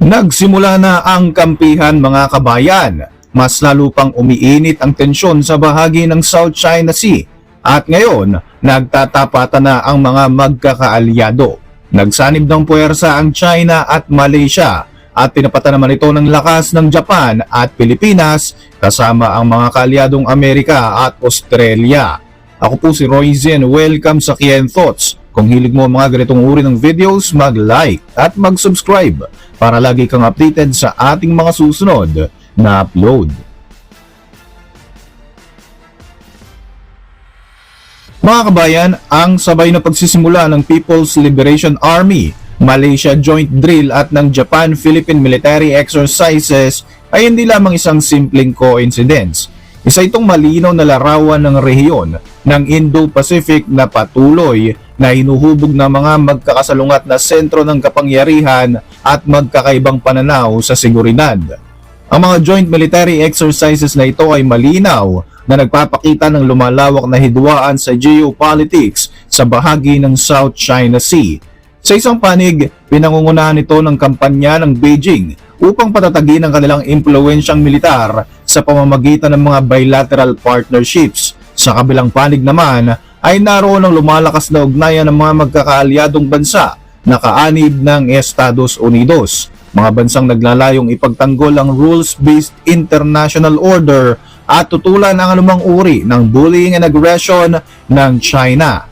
Nagsimula na ang kampihan mga kabayan. Mas lalo pang umiinit ang tensyon sa bahagi ng South China Sea. At ngayon, nagtatapatan na ang mga magkakaalyado. Nagsanib ng puwersa ang China at Malaysia at pinapatan naman ito ng lakas ng Japan at Pilipinas kasama ang mga kaalyadong Amerika at Australia. Ako po si Roy Zen. Welcome sa Kien Thoughts. Kung hilig mo mga ganitong uri ng videos, mag-like at mag-subscribe para lagi kang updated sa ating mga susunod na upload. Mga kabayan, ang sabay na pagsisimula ng People's Liberation Army, Malaysia Joint Drill at ng Japan-Philippine Military Exercises ay hindi lamang isang simpleng coincidence. Isa itong malinaw na larawan ng rehiyon ng Indo-Pacific na patuloy na hinuhubog ng mga magkakasalungat na sentro ng kapangyarihan at magkakaibang pananaw sa seguridad. Ang mga joint military exercises na ito ay malinaw na nagpapakita ng lumalawak na hidwaan sa geopolitics sa bahagi ng South China Sea. Sa isang panig, pinangungunahan ito ng kampanya ng Beijing upang patatagin ang kanilang impluensyang militar sa pamamagitan ng mga bilateral partnerships. Sa kabilang panig naman ay naroon ang lumalakas na ugnayan ng mga magkakaalyadong bansa na kaanib ng Estados Unidos. Mga bansang naglalayong ipagtanggol ang rules-based international order at tutulan ang anumang uri ng bullying and aggression ng China.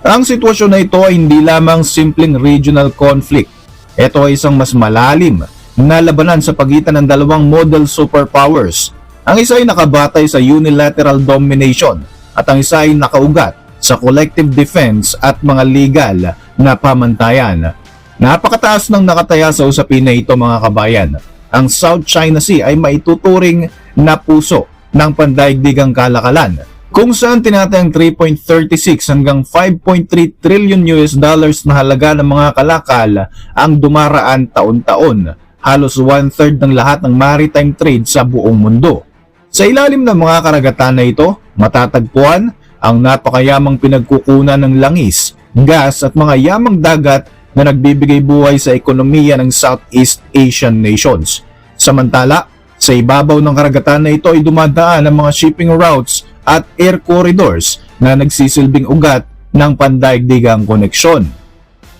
Ang sitwasyon na ito ay hindi lamang simpleng regional conflict. Ito ay isang mas malalim na labanan sa pagitan ng dalawang model superpowers. Ang isa ay nakabatay sa unilateral domination at ang isa ay nakaugat sa collective defense at mga legal na pamantayan. Napakataas ng nakataya sa usapin na ito mga kabayan. Ang South China Sea ay maituturing na puso ng pandaigdigang kalakalan kung saan tinatayang 3.36 hanggang 5.3 trillion US dollars na halaga ng mga kalakal ang dumaraan taon-taon, halos one-third ng lahat ng maritime trade sa buong mundo. Sa ilalim ng mga karagatan na ito, matatagpuan ang napakayamang pinagkukunan ng langis, gas at mga yamang dagat na nagbibigay buhay sa ekonomiya ng Southeast Asian nations. Samantala, sa ibabaw ng karagatan na ito ay dumadaan ang mga shipping routes at air corridors na nagsisilbing ugat ng pandaigdigang koneksyon.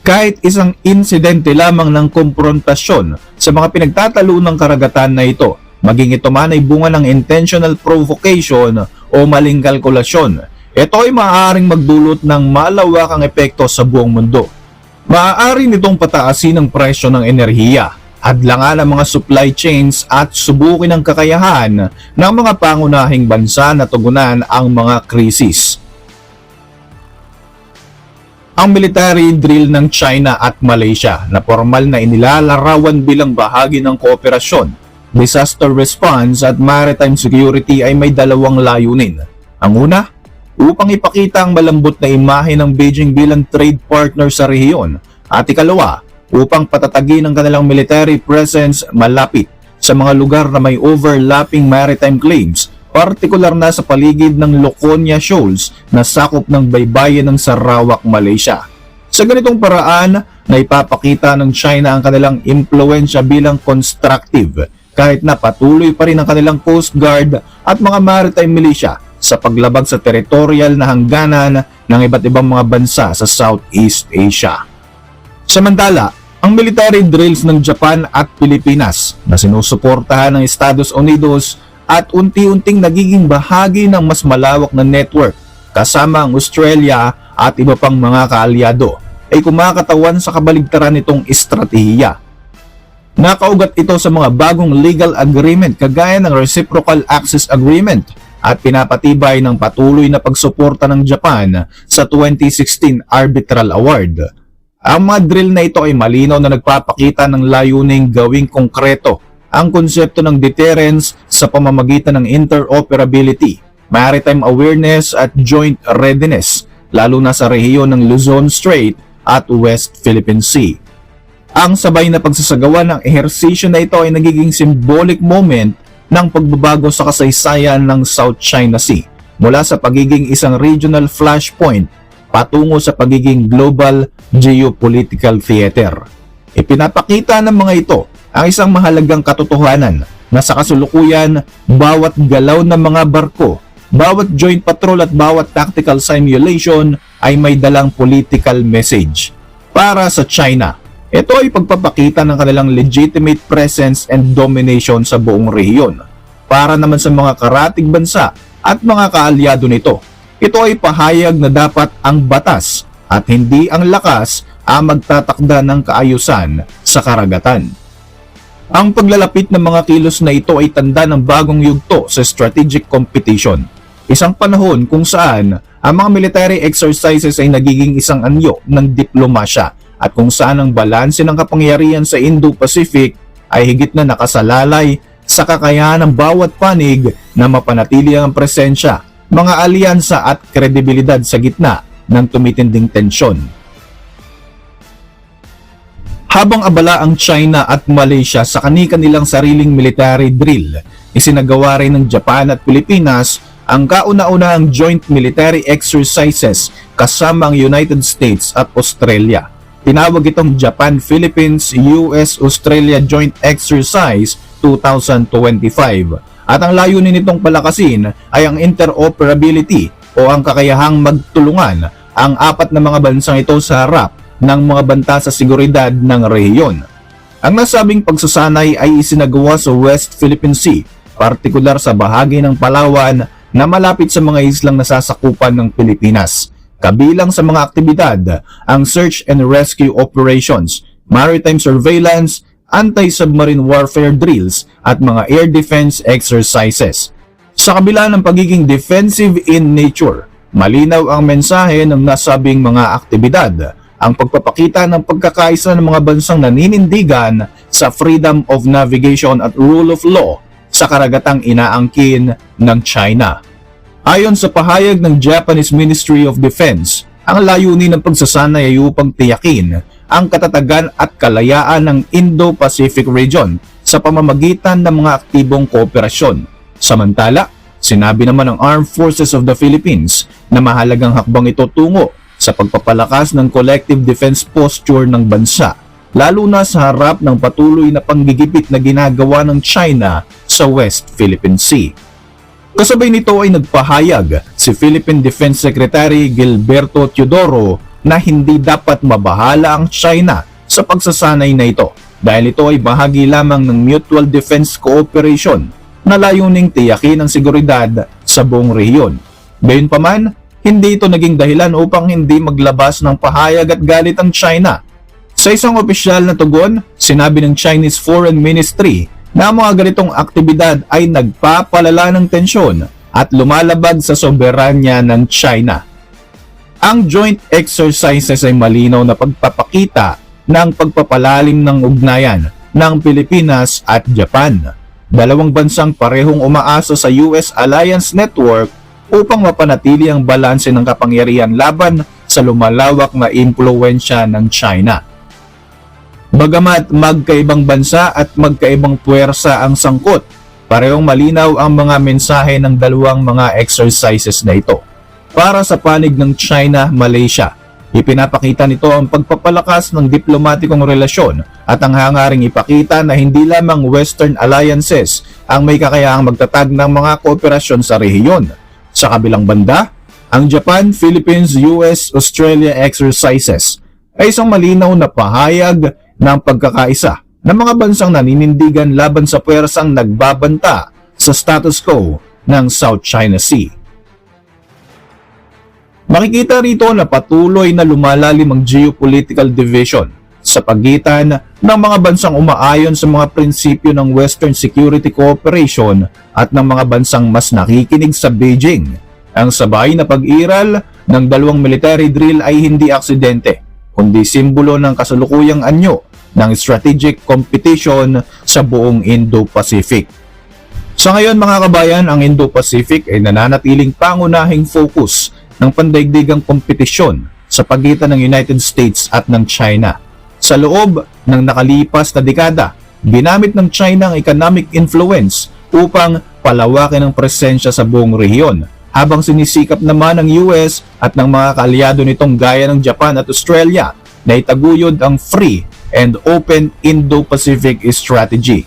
Kahit isang insidente lamang ng komprontasyon sa mga pinagtatalo ng karagatan na ito, maging ito man ay bunga ng intentional provocation o maling kalkulasyon, ito ay maaaring magdulot ng malawakang epekto sa buong mundo. Maaari nitong pataasin ang presyo ng enerhiya, hadlangan ang mga supply chains at subukin ang kakayahan ng mga pangunahing bansa na tugunan ang mga krisis. Ang military drill ng China at Malaysia na formal na inilalarawan bilang bahagi ng kooperasyon, disaster response at maritime security ay may dalawang layunin. Ang una, upang ipakita ang malambot na imahe ng Beijing bilang trade partner sa rehiyon at ikalawa, upang patatagin ang kanilang military presence malapit sa mga lugar na may overlapping maritime claims, partikular na sa paligid ng Loconia Shoals na sakop ng baybayin ng Sarawak, Malaysia. Sa ganitong paraan, naipapakita ng China ang kanilang impluensya bilang constructive kahit na patuloy pa rin ang kanilang Coast Guard at mga maritime militia sa paglabag sa territorial na hangganan ng iba't ibang mga bansa sa Southeast Asia. Samantala, ang military drills ng Japan at Pilipinas na sinusuportahan ng Estados Unidos at unti-unting nagiging bahagi ng mas malawak na network kasama ang Australia at iba pang mga kaalyado ay kumakatawan sa kabaligtaran nitong estratehiya. Nakaugat ito sa mga bagong legal agreement kagaya ng Reciprocal Access Agreement at pinapatibay ng patuloy na pagsuporta ng Japan sa 2016 Arbitral Award. Ang mga drill na ito ay malinaw na nagpapakita ng layuning gawing konkreto ang konsepto ng deterrence sa pamamagitan ng interoperability, maritime awareness at joint readiness, lalo na sa rehiyon ng Luzon Strait at West Philippine Sea. Ang sabay na pagsasagawa ng ehersisyo na ito ay nagiging symbolic moment ng pagbabago sa kasaysayan ng South China Sea mula sa pagiging isang regional flashpoint patungo sa pagiging global geopolitical theater. Ipinapakita ng mga ito ang isang mahalagang katotohanan na sa kasulukuyan, bawat galaw ng mga barko, bawat joint patrol at bawat tactical simulation ay may dalang political message. Para sa China, ito ay pagpapakita ng kanilang legitimate presence and domination sa buong rehiyon. Para naman sa mga karatig bansa at mga kaalyado nito, ito ay pahayag na dapat ang batas at hindi ang lakas ang magtatakda ng kaayusan sa karagatan. Ang paglalapit ng mga kilos na ito ay tanda ng bagong yugto sa strategic competition. Isang panahon kung saan ang mga military exercises ay nagiging isang anyo ng diplomasya at kung saan ang balanse ng kapangyarihan sa Indo-Pacific ay higit na nakasalalay sa kakayahan ng bawat panig na mapanatili ang presensya, mga alyansa at kredibilidad sa gitna ng tumitinding tensyon. Habang abala ang China at Malaysia sa kani-kanilang sariling military drill, isinagawa rin ng Japan at Pilipinas ang kauna-unahang joint military exercises kasama ang United States at Australia. Tinawag itong Japan-Philippines-US-Australia Joint Exercise 2025 at ang layunin nitong palakasin ay ang interoperability o ang kakayahang magtulungan ang apat na mga bansang ito sa harap ng mga banta sa seguridad ng rehiyon. Ang nasabing pagsasanay ay isinagawa sa West Philippine Sea, partikular sa bahagi ng Palawan na malapit sa mga islang nasasakupan ng Pilipinas. Kabilang sa mga aktibidad ang search and rescue operations, maritime surveillance, anti-submarine warfare drills at mga air defense exercises. Sa kabila ng pagiging defensive in nature, malinaw ang mensahe ng nasabing mga aktibidad ang pagpapakita ng pagkakaisa ng mga bansang naninindigan sa freedom of navigation at rule of law sa karagatang inaangkin ng China. Ayon sa pahayag ng Japanese Ministry of Defense, ang layunin ng pagsasanay ay upang tiyakin ang katatagan at kalayaan ng Indo-Pacific region sa pamamagitan ng mga aktibong kooperasyon. Samantala, sinabi naman ng Armed Forces of the Philippines na mahalagang hakbang ito tungo sa pagpapalakas ng collective defense posture ng bansa, lalo na sa harap ng patuloy na panggigipit na ginagawa ng China sa West Philippine Sea. Kasabay nito ay nagpahayag si Philippine Defense Secretary Gilberto Teodoro na hindi dapat mabahala ang China sa pagsasanay na ito dahil ito ay bahagi lamang ng mutual defense cooperation na layuning tiyakin ang seguridad sa buong rehiyon. Gayunpaman, hindi ito naging dahilan upang hindi maglabas ng pahayag at galit ang China. Sa isang opisyal na tugon, sinabi ng Chinese Foreign Ministry na mga ganitong aktibidad ay nagpapalala ng tensyon at lumalabag sa soberanya ng China. Ang joint exercises ay malinaw na pagpapakita ng pagpapalalim ng ugnayan ng Pilipinas at Japan. Dalawang bansang parehong umaasa sa US Alliance Network upang mapanatili ang balanse ng kapangyarihan laban sa lumalawak na impluensya ng China. Bagamat magkaibang bansa at magkaibang puwersa ang sangkot, parehong malinaw ang mga mensahe ng dalawang mga exercises na ito. Para sa panig ng China-Malaysia, ipinapakita nito ang pagpapalakas ng diplomatikong relasyon at ang hangaring ipakita na hindi lamang Western alliances ang may kakayahang magtatag ng mga kooperasyon sa rehiyon. Sa kabilang banda, ang Japan, Philippines, US, Australia exercises ay isang malinaw na pahayag ng pagkakaisa ng mga bansang naninindigan laban sa puwersang nagbabanta sa status quo ng South China Sea. Makikita rito na patuloy na lumalalim ang geopolitical division sa pagitan ng mga bansang umaayon sa mga prinsipyo ng Western Security Cooperation at ng mga bansang mas nakikinig sa Beijing. Ang sabay na pag-iral ng dalawang military drill ay hindi aksidente, kundi simbolo ng kasalukuyang anyo ng strategic competition sa buong Indo-Pacific. Sa ngayon mga kabayan, ang Indo-Pacific ay nananatiling pangunahing focus ng pandaigdigang kompetisyon sa pagitan ng United States at ng China. Sa loob ng nakalipas na dekada, ginamit ng China ang economic influence upang palawakin ang presensya sa buong rehiyon habang sinisikap naman ng US at ng mga kaalyado nitong gaya ng Japan at Australia na itaguyod ang free and Open Indo-Pacific Strategy.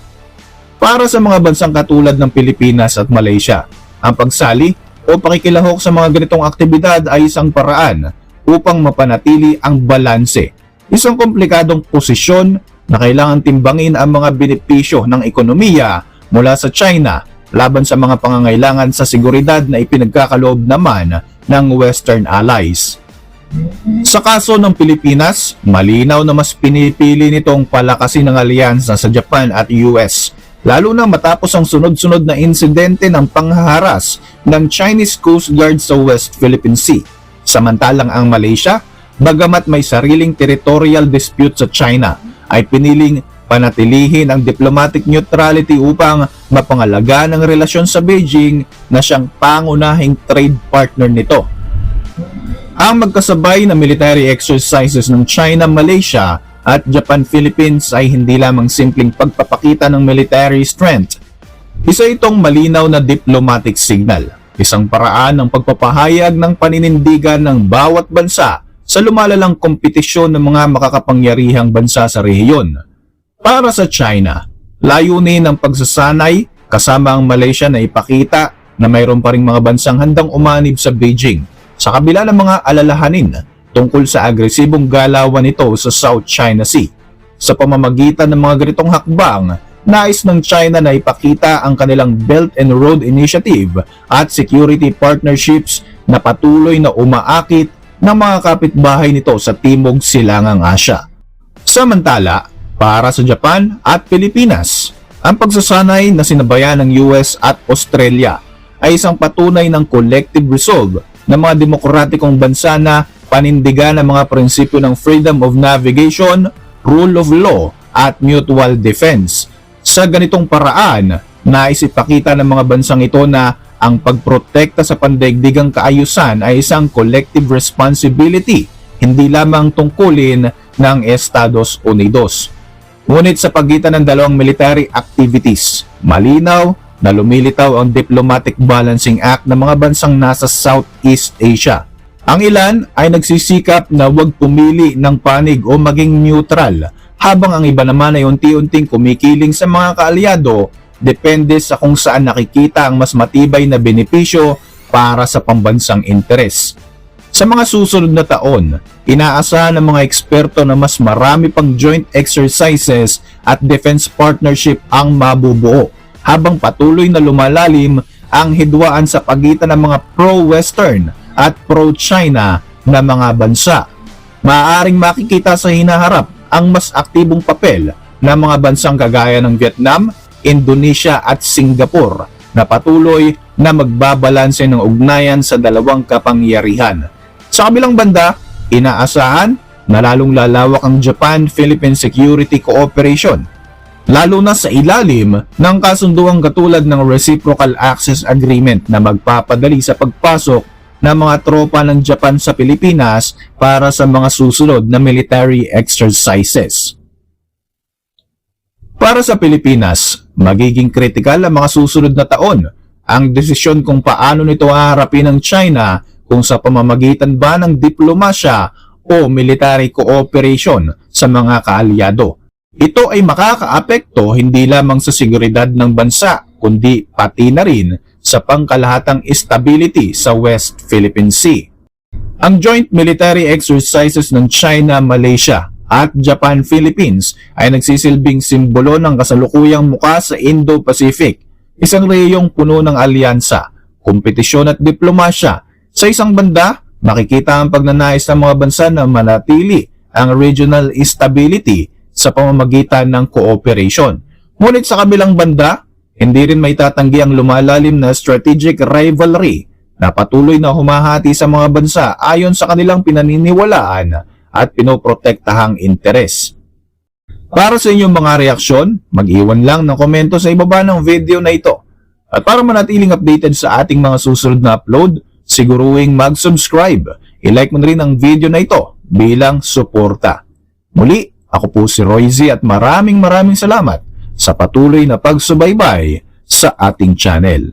Para sa mga bansang katulad ng Pilipinas at Malaysia, ang pagsali o pakikilahok sa mga ganitong aktibidad ay isang paraan upang mapanatili ang balanse. Isang komplikadong posisyon na kailangan timbangin ang mga benepisyo ng ekonomiya mula sa China laban sa mga pangangailangan sa seguridad na ipinagkakaloob naman ng Western allies. Sa kaso ng Pilipinas, malinaw na mas pinipili nitong palakasin ang alyansa sa Japan at US, lalo na matapos ang sunod-sunod na insidente ng panghaharas ng Chinese Coast Guard sa West Philippine Sea. Samantalang ang Malaysia, bagamat may sariling territorial dispute sa China, ay piniling panatilihin ang diplomatic neutrality upang mapangalaga ng relasyon sa Beijing na siyang pangunahing trade partner nito. Ang magkasabay na military exercises ng China, Malaysia at Japan-Philippines ay hindi lamang simpleng pagpapakita ng military strength. Isa itong malinaw na diplomatic signal, isang paraan ng pagpapahayag ng paninindigan ng bawat bansa sa lumalalang kompetisyon ng mga makakapangyarihang bansa sa rehiyon. Para sa China, layunin ng pagsasanay kasama ang Malaysia na ipakita na mayroon pa ring mga bansang handang umanib sa Beijing sa kabila ng mga alalahanin tungkol sa agresibong galawan nito sa South China Sea. Sa pamamagitan ng mga ganitong hakbang, nais ng China na ipakita ang kanilang Belt and Road Initiative at security partnerships na patuloy na umaakit ng mga kapitbahay nito sa Timog Silangang Asya. Samantala, para sa Japan at Pilipinas, ang pagsasanay na sinabayan ng US at Australia ay isang patunay ng collective resolve ng mga demokratikong bansa na panindigan ang mga prinsipyo ng freedom of navigation, rule of law, at mutual defense. Sa ganitong paraan, nais ipakita ng mga bansang ito na ang pagprotekta sa pandaigdigang kaayusan ay isang collective responsibility, hindi lamang tungkulin ng Estados Unidos. Ngunit sa pagitan ng dalawang military activities, malinaw na lumilitaw ang Diplomatic Balancing Act ng mga bansang nasa Southeast Asia. Ang ilan ay nagsisikap na huwag pumili ng panig o maging neutral, habang ang iba naman ay unti-unting kumikiling sa mga kaalyado depende sa kung saan nakikita ang mas matibay na benepisyo para sa pambansang interes. Sa mga susunod na taon, inaasahan ng mga eksperto na mas marami pang joint exercises at defense partnership ang mabubuo habang patuloy na lumalalim ang hidwaan sa pagitan ng mga pro-Western at pro-China na mga bansa. Maaaring makikita sa hinaharap ang mas aktibong papel ng mga bansang kagaya ng Vietnam, Indonesia at Singapore na patuloy na magbabalanse ng ugnayan sa dalawang kapangyarihan. Sa kabilang banda, inaasahan na lalong lalawak ang Japan-Philippine Security Cooperation lalo na sa ilalim ng kasunduang katulad ng Reciprocal Access Agreement na magpapadali sa pagpasok ng mga tropa ng Japan sa Pilipinas para sa mga susunod na military exercises. Para sa Pilipinas, magiging kritikal ang mga susunod na taon ang desisyon kung paano nito haharapin ng China kung sa pamamagitan ba ng diplomasya o military cooperation sa mga kaalyado ito ay makakaapekto hindi lamang sa seguridad ng bansa, kundi pati na rin sa pangkalahatang stability sa West Philippine Sea. Ang joint military exercises ng China, Malaysia at Japan-Philippines ay nagsisilbing simbolo ng kasalukuyang muka sa Indo-Pacific, isang reyong puno ng alyansa, kompetisyon at diplomasya. Sa isang banda, makikita ang pagnanais ng mga bansa na manatili ang regional stability sa pamamagitan ng cooperation. Ngunit sa kabilang banda, hindi rin may tatanggi ang lumalalim na strategic rivalry na patuloy na humahati sa mga bansa ayon sa kanilang pinaniniwalaan at pinoprotektahang interes. Para sa inyong mga reaksyon, mag-iwan lang ng komento sa ibaba ng video na ito. At para manatiling updated sa ating mga susunod na upload, siguruing mag-subscribe. I-like mo na rin ang video na ito bilang suporta. Muli, ako po si Royzy at maraming maraming salamat sa patuloy na pagsubaybay sa ating channel.